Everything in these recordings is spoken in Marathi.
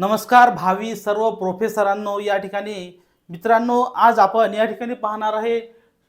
नमस्कार भावी सर्व प्रोफेसरांनो या ठिकाणी मित्रांनो आज आपण या ठिकाणी पाहणार आहे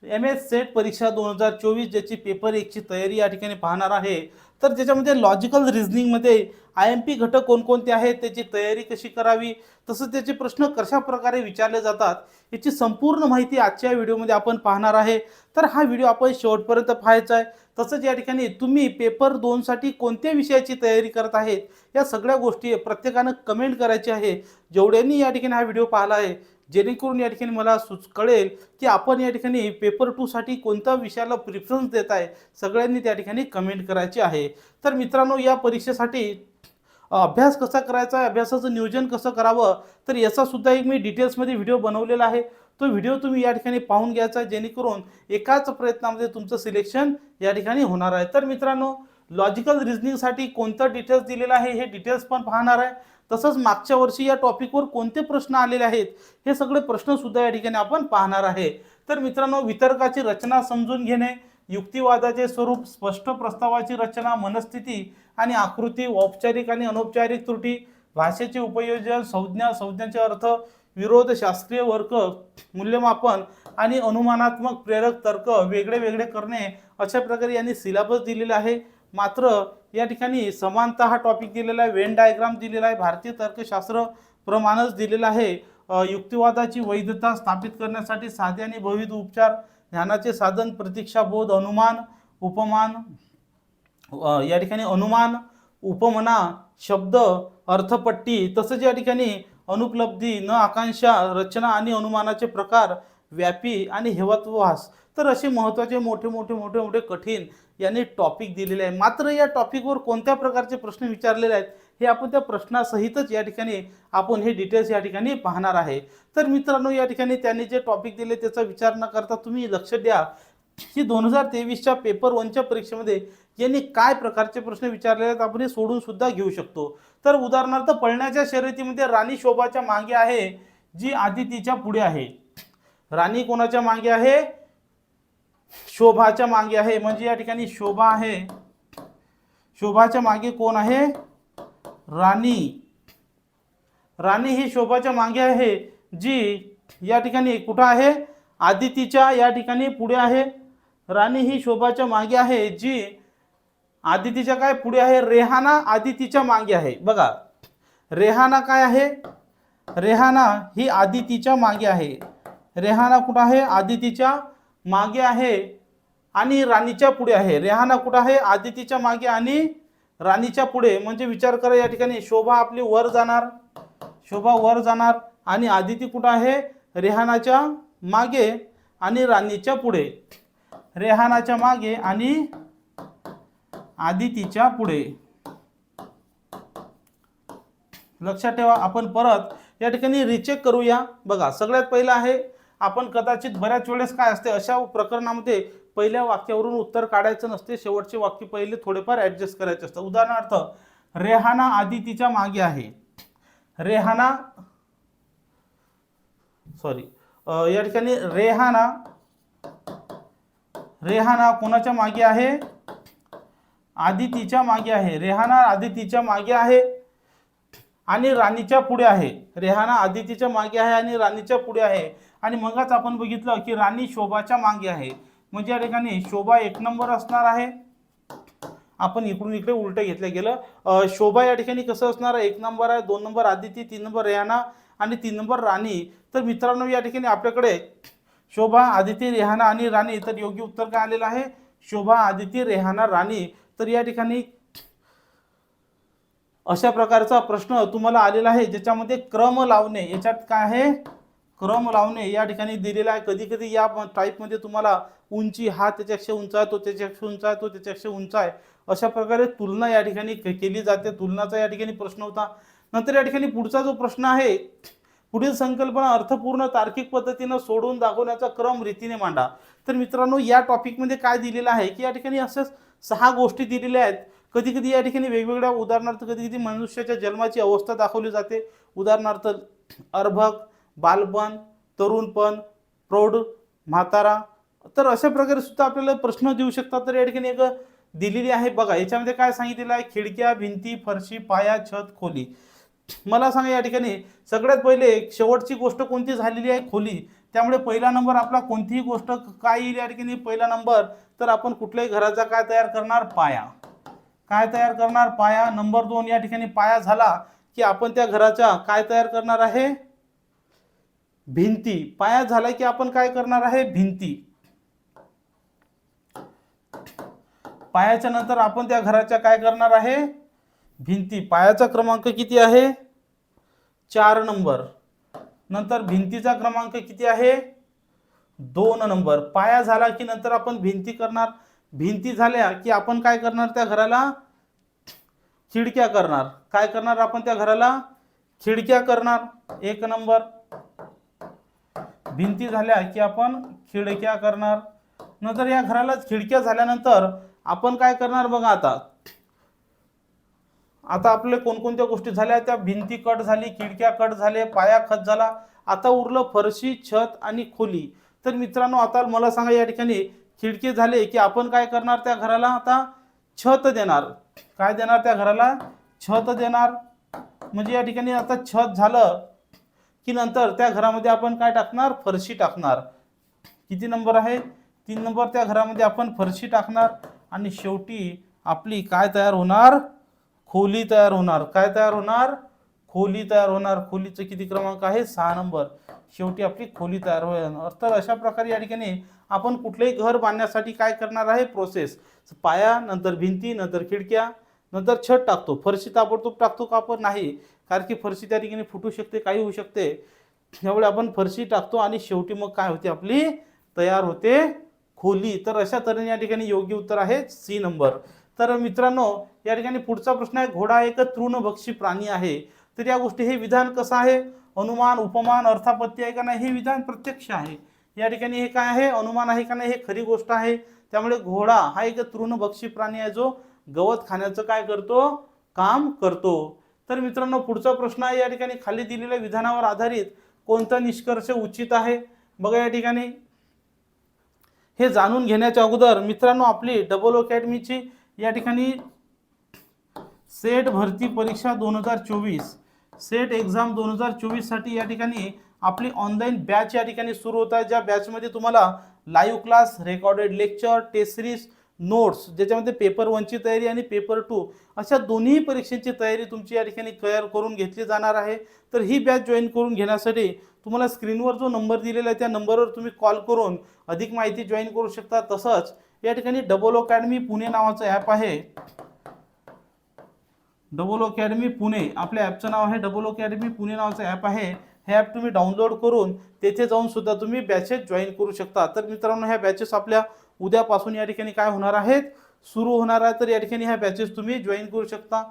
एम एस सेट परीक्षा दोन हजार चोवीस ज्याची पेपर एकची तयारी या ठिकाणी पाहणार आहे. तर ज्याच्यामध्ये लॉजिकल रिझनिंगमध्ये आय एम पी घटक कोणकोणते आहेत त्याची तयारी कशी करावी तसंच त्याचे प्रश्न कशा प्रकारे विचारले जातात याची संपूर्ण माहिती आजच्या व्हिडिओमध्ये आपण पाहणार आहे. तर हा व्हिडिओ आपण शेवटपर्यंत पाहायचा आहे. तसंच या ठिकाणी तुम्ही पेपर दोनसाठी कोणत्या विषयाची तयारी करत आहेत या सगळ्या गोष्टी प्रत्येकानं कमेंट करायची आहे. जेवढ्यांनी या ठिकाणी हा व्हिडिओ पाहिला आहे जेणेकरून या ठिकाणी मला सुच कळेल की आपण या ठिकाणी पेपर टूसाठी कोणत्या विषयाला प्रिफरन्स देत आहे सगळ्यांनी त्या ठिकाणी कमेंट करायची आहे. तर मित्रांनो या परीक्षेसाठी अभ्यास कसा करायचा आहे अभ्यासाचं नियोजन कसं करावं तर याचासुद्धा एक मी डिटेल्समध्ये व्हिडिओ बनवलेला आहे. तो व्हिडिओ तुम्ही या ठिकाणी पाहून घ्यायचा आहे जेणेकरून एकाच प्रयत्नामध्ये तुमचं सिलेक्शन या ठिकाणी होणार आहे. तर मित्रांनो लॉजिकल रिझनिंगसाठी कोणतं डिटेल्स दिलेलं आहे हे डिटेल्स पण पाहणार आहे. तसंच मागच्या वर्षी या टॉपिकवर कोणते प्रश्न आलेले आहेत हे सगळे प्रश्न सुद्धा या ठिकाणी आपण पाहणार आहे. तर मित्रांनो वितर्काची रचना समजून घेणे युक्तिवादाचे स्वरूप स्पष्ट प्रस्तावाची रचना मनस्थिती आणि आकृती औपचारिक आणि अनौपचारिक त्रुटी भाषेचे उपयोजन संज्ञा संज्ञाचे अर्थ विरोध शास्त्रीय वर्ग मूल्यमापन आणि अनुमानात्मक प्रेरक तर्क वेगळे वेगळे करणे अशा प्रकारे यांनी सिलेबस दिलेला आहे. मात्र या ठिकाणी समानता हा टॉपिक दिलेला आहे. वेन डायग्राम दिलेला आहे. भारतीय तर्कशास्त्र प्रमाणच दिलेलं आहे. युक्तिवादाची वैधता स्थापित करण्यासाठी साधे आणि भविध उपचार ध्यानाचे साधन प्रतीक्षाबोध अनुमान उपमान या ठिकाणी अनुमान उपमना शब्द अर्थपट्टी तसंच या ठिकाणी अनुपलब्धी न आकांक्षा रचना आणि अनुमानाचे प्रकार व्यापी आणि हेवत्वास तर असे महत्त्वाचे मोठे मोठे मोठे मोठे कठीण यांनी टॉपिक दिलेले आहे. मात्र या टॉपिकवर कोणत्या प्रकारचे प्रश्न विचारलेले आहेत हे आपण त्या प्रश्नासहितच या ठिकाणी आपण हे डिटेल्स या ठिकाणी पाहणार आहे. तर मित्रांनो या ठिकाणी त्यांनी जे टॉपिक दिले त्याचा विचार न करता तुम्ही लक्ष द्या की दोन हजार तेवीसच्या पेपर वनच्या परीक्षेमध्ये यांनी काय प्रकारचे प्रश्न विचारलेले आहेत आपण हे सोडून सुद्धा घेऊ शकतो. तर उदाहरणार्थ पळण्याच्या शर्यतीमध्ये राणी शोभाच्या मागे आहे जी आदितीच्या पुढे आहे. राणी कोणाच्या मागे आहे? शोभाच्या मागे आहे. म्हणजे या ठिकाणी शोभा आहे. शोभाच्या मागे कोण आहे? राणी. राणी ही शोभाच्या मागे आहे. जी या ठिकाणी कुठं आहे? आदितीच्या या ठिकाणी पुढे आहे. राणी ही शोभाच्या मागे आहे. जी आदितीच्या काय पुढे आहे? रेहाना आदितीच्या मागे आहे. बघा. रेहाना काय आहे? रेहाना ही आदितीच्या मागे आहे. रेहाना कुठं आहे? आदितीच्या मागे आहे आणि राणीच्या पुढे आहे. रेहाना कुठं आहे? आदितीच्या मागे आणि राणीच्या पुढे. म्हणजे विचार करा या ठिकाणी. शोभा आपली वर जाणार. शोभा वर जाणार आणि आदिती कुठं आहे? रेहानाच्या मागे आणि राणीच्या पुढे. रेहानाच्या मागे आणि आदितीच्या पुढे. लक्षात ठेवा आपण परत या ठिकाणी रिचेक करूया. बघा सगळ्यात पहिलं आहे आपण कदाचित बऱ्याच वेळेस काय असते अशा प्रकरणामध्ये पहिल्या वाक्यावरून उत्तर काढायचं नसते शेवटचे वाक्य पहिले थोडेफार ॲडजस्ट करायचे असतं. उदाहरणार्थ रेहाना आदितीच्या मागे आहे. रेहाना सॉरी या ठिकाणी रेहाना रेहाना कोणाच्या मागे आहे? आदितीच्या मागे आहे. रेहाना आदितीच्या मागे आहे आणि राणीच्या पुढे आहे. रेहाना आदितीच्या मागे आहे आणि राणीच्या पुढे आहे. आणि मगच आपण बघितलं की राणी शोभाच्या मागे आहे. म्हणजे या ठिकाणी शोभा एक नंबर असणार आहे. आपण इकडून इकडे उलटं घेतलं गेलं. शोभा या ठिकाणी कसं असणार आहे? एक नंबर आहे दोन नंबर आदिती तीन नंबर रेहाना आणि तीन नंबर राणी. तर मित्रांनो या ठिकाणी आपल्याकडे शोभा आदिती रेहाना आणि राणी तर योग्य उत्तर काय आलेलं आहे? शोभा आदिती रेहाना राणी. तर या ठिकाणी अशा प्रकारचा प्रश्न तुम्हाला आलेला आहे ज्याच्यामध्ये क्रम लावणे याच्यात काय आहे? क्रम लावणे या ठिकाणी दिलेला आहे. कधी कधी या टाईपमध्ये तुम्हाला उंची हा त्याच्यापेक्षा उंच आहे तो त्याच्यापेक्षा उंच आहे तो त्याच्यापेक्षा उंच आहे. अशा प्रकारे तुलना या ठिकाणी केली जाते. तुलनाचा या ठिकाणी प्रश्न होता. नंतर या ठिकाणी पुढचा जो प्रश्न आहे पुढील संकल्पना अर्थपूर्ण तार्किक पद्धतीनं सोडून दाखवण्याचा क्रम रीतीने मांडा. तर मित्रांनो या टॉपिकमध्ये काय दिलेलं आहे की या ठिकाणी असं सहा गोष्टी दिलेल्या आहेत. कधी कधी या ठिकाणी वेगवेगळ्या उदाहरणार्थ कधी कधी मनुष्याच्या जन्माची अवस्था दाखवली जाते. उदाहरणार्थ अर्भक बालपण तरुणपण प्रौढ म्हातारा. तर अशा प्रकारे सुद्धा आपल्याला प्रश्न देऊ शकतात. तर या ठिकाणी एक दिलेली आहे बघा याच्यामध्ये काय सांगितलेलं आहे? खिडक्या भिंती फरशी पाया छत खोली. मला सांगा या ठिकाणी सगळ्यात पहिले शेवटची गोष्ट कोणती झालेली आहे? खोली. त्यामुळे पहिला नंबर आपला कोणतीही गोष्ट काय येईल या ठिकाणी पहिला नंबर तर आपण कुठल्याही घराचा काय तयार करणार? पाया. काय तयार करणार? पाया. नंबर दोन या ठिकाणी पाया झाला की आपण त्या घराचा काय तयार करणार आहे? भिंती. पाया झाला की आपण काय करणार आहे? भिंती. पायाच्या नंतर आपण त्या घराच्या काय करणार आहे? भिंती. पायाचा क्रमांक किती आहे? चार नंबर. नंतर भिंतीचा क्रमांक किती आहे? दोन नंबर. पाया झाला की नंतर आपण भिंती करणार? भिंती झाल्या की आपण काय करणार त्या घराला? खिडक्या करणार. काय करणार आपण त्या घराला? खिडक्या करणार. एक नंबर. भिंती झाल्या की आपण खिडक्या करणार. नंतर या घरालाच खिडक्या झाल्यानंतर आपण काय करणार बघा आता. आता आपले कोणकोणत्या गोष्टी झाल्या? त्या भिंती कट झाली खिडक्या कट झाले पाया खत झाला. आता उरलं फरशी छत आणि खोली. तर मित्रांनो आता मला सांगा या ठिकाणी खिडकी झाले की आपण काय करणार त्या घराला? आता छत देणार. काय देणार त्या घराला? छत देणार. म्हणजे या ठिकाणी आता छत झालं. की नंतर त्या घरामध्ये आपण काय टाकणार? फरशी टाकणार. किती नंबर आहे? तीन नंबर. त्या घरामध्ये आपण फरशी टाकणार आणि शेवटी आपली काय तयार होणार? खोली तयार होणार. काय तयार होणार? खोली तयार होणार. खोलीचं किती क्रमांक आहे? सहा नंबर. शेवटी आपली खोली तयार होणार तर अशा प्रकारे या ठिकाणी आपण कुठलंही घर बांधण्यासाठी काय करणार आहे? प्रोसेस पाया नंतर भिंती नंतर खिडक्या. नंतर छत टाकतो. फरशी ताबडतोब टाकतो का आपण? नाही. कारण की फरशी त्या ठिकाणी फुटू शकते काही होऊ शकते. त्यामुळे आपण फरशी टाकतो आणि शेवटी मग काय होते? आपली तयार होते खोली. तर अशा तऱ्हेने या ठिकाणी योग्य उत्तर आहे सी नंबर. तर मित्रांनो या ठिकाणी पुढचा प्रश्न आहे घोडा एक तृणभक्षी प्राणी आहे. तर या गोष्टी हे विधान कसं आहे? अनुमान उपमान अर्थापत्ती आहे का नाही? हे विधान प्रत्यक्ष आहे. या ठिकाणी हे काय आहे? अनुमान आहे का नाही? हे खरी गोष्ट आहे. त्यामुळे घोडा हा एक तृणभक्षी प्राणी आहे जो गवत खाण्याचं काय करतो? काम करतो. तर मित्रांनो पुढचा प्रश्न आहे या ठिकाणी खाली दिलेल्या विधानावर आधारित कोणता निष्कर्ष उचित आहे? बघा या ठिकाणी. हे जाणून घेण्याच्या अगोदर मित्रांनो आपली डबल अकॅडमीची या ठिकाणी सेट भरती परीक्षा दोन हजार चोवीस सेट एक्झाम दोन हजार चोवीससाठी या ठिकाणी आपली ऑनलाईन बॅच या ठिकाणी सुरू होत आहे. ज्या बॅचमध्ये तुम्हाला live class recorded lecture test series notes ज्याच्यामध्ये पेपर वनची तयारी आणि पेपर टू अशा दोन्ही परीक्षेची तयारी तुमची या ठिकाणी तयार करून घेतली जाणार आहे. तर ही बॅच जॉईन करून घेण्यासाठी तुम्हाला स्क्रीनवर जो नंबर दिलेला आहे त्या नंबरवर तुम्ही कॉल करून अधिक माहिती जॉईन करू शकता. तसंच या ठिकाणी डबल अकॅडमी पुणे नावाचं ॲप आहे. डबल अकॅडमी पुणे आपल्या ॲपचं नाव आहे डबल अकॅडमी पुणे नावाचं ॲप आहे. हे ॲप तुम्ही डाउनलोड करून तेथे जाऊन सुद्धा तुम्ही बॅचेस जॉईन करू शकता. तर मित्रांनो ह्या बॅचेस आपल्या उद्यापासून या ठिकाणी काय होणार आहेत? सुरू होणार आहे. तर या ठिकाणी ह्या बॅचेस तुम्ही जॉईन करू शकता.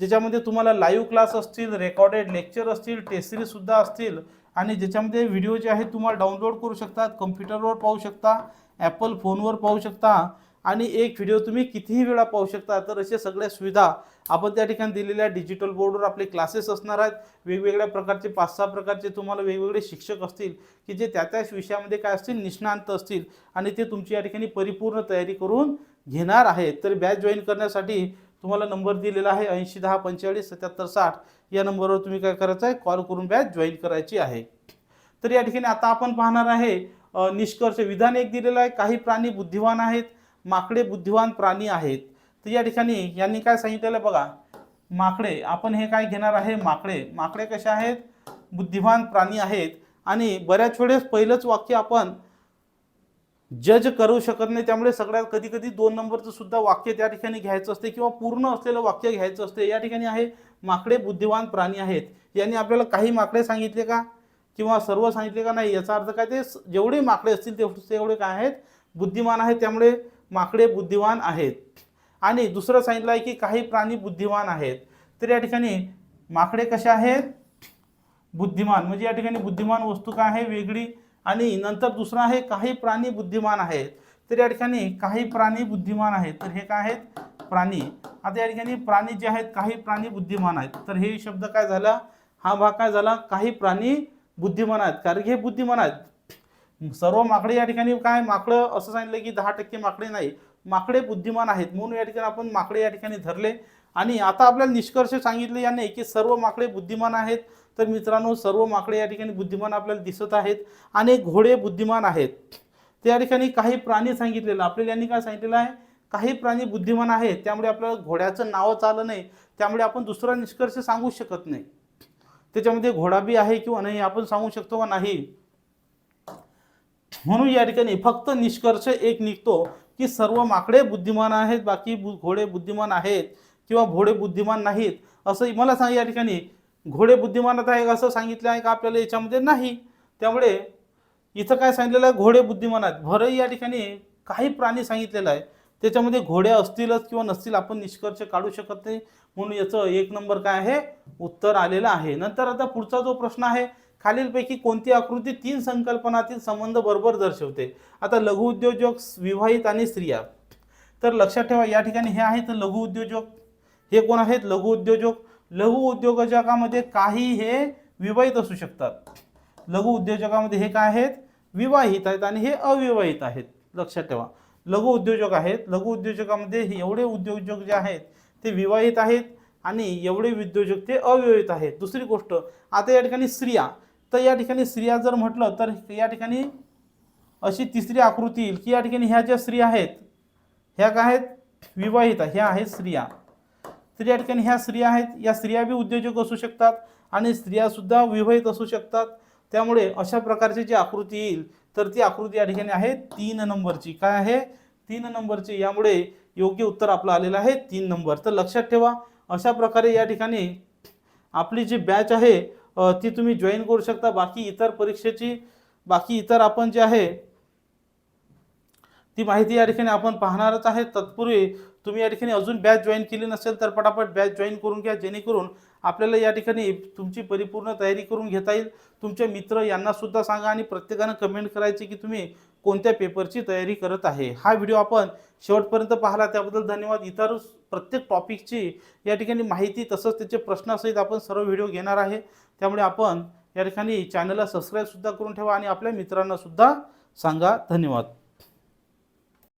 ज्याच्यामध्ये तुम्हाला लाईव्ह क्लास असतील रेकॉर्डेड लेक्चर असतील टेस्ट सिरीजसुद्धा असतील आणि ज्याच्यामध्ये व्हिडिओ जे आहेत तुम्हाला डाउनलोड करू शकतात कम्प्युटरवर पाहू शकता ॲपल फोनवर पाहू शकता. आणि एक व्हिडिओ तुम्ही कितीही वेळा पाहू शकता तर अशा सगळ्या सुविधा आपण त्या ठिकाणी दिलेल्या डिजिटल बोर्डवर आपले क्लासेस असणार आहेत. वेगवेगळ्या प्रकारचे पाच सहा प्रकारचे तुम्हाला वेगवेगळे शिक्षक असतील की जे त्या त्या विषयामध्ये काय असतील निष्णांत असतील आणि ते तुमची या ठिकाणी परिपूर्ण तयारी करून घेणार आहेत. तर बॅच जॉईन करण्यासाठी तुम्हाला नंबर दिलेला आहे ऐंशी दहा पंचेचाळीस सत्याहत्तर साठ. या नंबरवर तुम्ही काय करायचं आहे? कॉल करून बॅच जॉईन करायची आहे. तर या ठिकाणी आता आपण पाहणार आहे निष्कर्ष विधान एक दिलेलं आहे. काही प्राणी बुद्धिवान आहेत. माकडे बुद्धिवान प्राणी आहेत. तर या ठिकाणी यांनी काय सांगितलेलं बघा माकडे आपण हे काय घेणार आहे? माकडे. माकडे कसे आहेत? बुद्धिवान प्राणी आहेत. आणि बऱ्याच वेळेस पहिलंच वाक्य आपण जज करू शकत नाही. त्यामुळे सगळ्यात कधी कधी दोन नंबरचं सुद्धा वाक्य त्या ठिकाणी घ्यायचं असते किंवा पूर्ण असलेलं वाक्य घ्यायचं असते. या ठिकाणी आहे माकडे बुद्धिवान प्राणी आहेत. यांनी आपल्याला काही माकडे सांगितले का? किंवा सर्व सांगितले का? नाही याचा अर्थ काय? ते जेवढे माकडे असतील ते तेवढे काय आहेत? बुद्धिमान आहेत. त्यामुळे माकडे बुद्धिवान आहेत. आणि दुसरं सांगितलं आहे की काही प्राणी बुद्धिमान आहेत. तर या ठिकाणी माकडे कसे आहेत? बुद्धिमान. म्हणजे या ठिकाणी बुद्धिमान वस्तू काय आहे? वेगळी. आणि नंतर दुसरं आहे काही प्राणी बुद्धिमान आहेत. तर या ठिकाणी काही प्राणी बुद्धिमान आहेत. तर हे काय आहेत? प्राणी. आता या ठिकाणी प्राणी जे आहेत काही प्राणी बुद्धिमान आहेत. तर हे शब्द काय झाला? हा भाग काय झाला? काही प्राणी बुद्धिमान आहेत. कारण की हे बुद्धिमान आहेत. सर्व माकडे या ठिकाणी काय माकडं असं सांगितलं की दहा टक्के माकडे नाही माकडे बुद्धिमान आहेत. म्हणून या ठिकाणी आपण माकडे या ठिकाणी धरले. आणि आता आपल्याला निष्कर्ष सांगितले याने की सर्व माकडे बुद्धिमान आहेत. तर मित्रांनो सर्व माकडे या ठिकाणी बुद्धिमान आपल्याला दिसत आहेत. आणि घोडे बुद्धिमान आहेत. त्या ठिकाणी काही प्राणी सांगितलेलं आपल्याला यांनी काय सांगितलेलं आहे? काही प्राणी बुद्धिमान आहेत. त्यामुळे आपल्याला घोड्याचं नावच आलं नाही. त्यामुळे आपण दुसरा निष्कर्ष सांगू शकत नाही. त्याच्यामध्ये घोडा बी आहे किंवा नाही आपण सांगू शकतो का नाही? म्हणून या ठिकाणी फक्त निष्कर्ष एक निघतो की सर्व माकडे बुद्धिमान आहेत बाकी बु घोडे बुद्धिमान आहेत किंवा घोडे बुद्धिमान नाहीत असं मला सांग या ठिकाणी. घोडे बुद्धिमानात आहे असं सांगितलं आहे का आपल्याला याच्यामध्ये? नाही. त्यामुळे इथं काय सांगितलेलं आहे? घोडे बुद्धिमान आहेत. भरही या ठिकाणी काही प्राणी सांगितलेलं आहे. त्याच्यामध्ये घोडे असतीलच किंवा नसतील आपण निष्कर्ष काढू शकत नाही. म्हणून याचं एक नंबर काय आहे? उत्तर आलेलं आहे. नंतर आता पुढचा जो प्रश्न आहे खालीलपैकी कोणती आकृती तीन संकल्पनातील संबंध बरोबर दर्शवते? आता लघु उद्योजक विवाहित आणि स्त्रिया. तर लक्षात ठेवा या ठिकाणी हे आहेत लघु उद्योजक. हे कोण आहेत? लघु उद्योजक. लघु उद्योजकामध्ये काही हे विवाहित असू शकतात. लघु उद्योजकामध्ये हे काय आहेत? विवाहित आहेत आणि हे अविवाहित आहेत. लक्षात ठेवा. लघु उद्योजक आहेत. लघु उद्योजकामध्ये हे एवढे उद्योजक जे आहेत ते विवाहित आहेत आणि एवढे उद्योजक ते अविवाहित आहेत. दुसरी गोष्ट आता या ठिकाणी स्त्रिया. तर या ठिकाणी स्त्रिया जर म्हटलं तर या ठिकाणी अशी तिसरी आकृती येईल की या ठिकाणी ह्या ज्या स्त्रिया आहेत ह्या काय आहेत? विवाहित ह्या आहेत स्त्रिया. तर या ठिकाणी ह्या स्त्रिया आहेत. या स्त्रिया बी उद्योजक असू शकतात आणि स्त्रियासुद्धा विवाहित असू शकतात. त्यामुळे अशा प्रकारची जी आकृती येईल तर ती आकृती या ठिकाणी आहे तीन नंबरची. काय आहे? तीन नंबरची. यामुळे योग्य उत्तर आपलं आलेलं आहे तीन नंबर. तर लक्षात ठेवा अशा प्रकारे या ठिकाणी आपली जी बॅच आहे ती तुम्ही जॉईन करू शकता. बाकी इतर परीक्षेची बाकी इतर आपण जे आहे ती माहिती या ठिकाणी आपण पाहणारच आहे. तत्पूर्वी तुम्ही या ठिकाणी अजून बॅच जॉईन केली नसेल तर पटापट बॅच जॉईन करून घ्या. जेणेकरून आपल्याला या ठिकाणी तुमची परिपूर्ण तयारी करून घेता येईल. तुमचे मित्र यांना सुद्धा सांगा आणि प्रत्येकानं कमेंट करायची की तुम्ही कोणत्या पेपरची तयारी करत आहे. हा व्हिडिओ आपण शेवटपर्यंत पाहिला. त्याबद्दल धन्यवाद. इतर प्रत्येक टॉपिकची या ठिकाणी माहिती तसंच त्याचे प्रश्नासहित आपण सर्व व्हिडिओ घेणार आहे. त्यामुळे आपण या ठिकाणी चॅनलला सबस्क्राईबसुद्धा करून ठेवा आणि आपल्या मित्रांनासुद्धा सांगा. धन्यवाद.